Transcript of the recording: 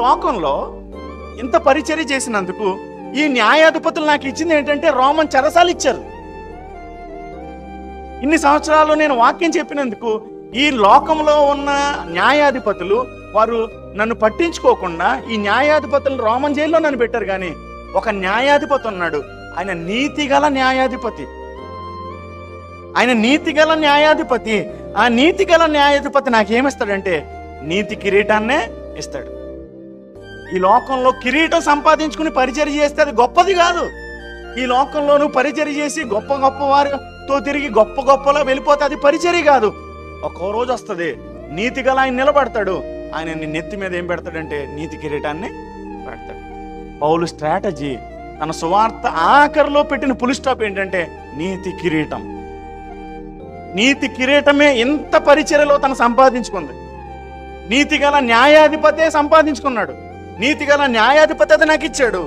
లోకంలో ఇంత పరిచర్య చేసినందుకు ఈ న్యాయాధిపతులు నాకు ఇచ్చింది ఏంటంటే రోమన్ చెరసాలు ఇచ్చారు. ఇన్ని సంవత్సరాలు నేను వాక్యం చెప్పినందుకు ఈ లోకంలో ఉన్న న్యాయాధిపతులు వారు నన్ను పట్టించుకోకుండా ఈ న్యాయాధిపతులు రోమన్ జైల్లో నన్ను పెట్టారు కానీ ఒక న్యాయాధిపతి ఉన్నాడు. ఆయన నీతిగల న్యాయాధిపతి. ఆయన నీతిగల న్యాయాధిపతి. ఆ నీతిగల న్యాయాధిపతి నాకేమిస్తాడంటే నీతి కిరీటాన్నే ఇస్తాడు. ఈ లోకంలో కిరీటం సంపాదించుకుని పరిచర్య చేస్తే అది గొప్పది కాదు. ఈ లోకంలో నువ్వు పరిచర్య చేసి గొప్ప గొప్ప వారితో తిరిగి గొప్ప గొప్పలో వెళ్ళిపోతే అది పరిచర్య కాదు. ఒక్కో రోజు వస్తుంది. నీతి గల ఆయన నిలబడతాడు. ఆయన నీ నెత్తి మీద ఏం పెడతాడంటే నీతి కిరీటాన్ని పెడతాడు. పౌలు స్ట్రాటజీ తన సువార్త ఆఖరిలో పెట్టిన పులి స్టాప్ ఏంటంటే నీతి కిరీటం. నీతి కిరీటమే ఇంత పరిచర్యలో తను సంపాదించుకుంది. నీతిగల న్యాయాధిపతే సంపాదించుకున్నాడు. నీతిగల న్యాయాధిపతి నాకు ఇచ్చాడు.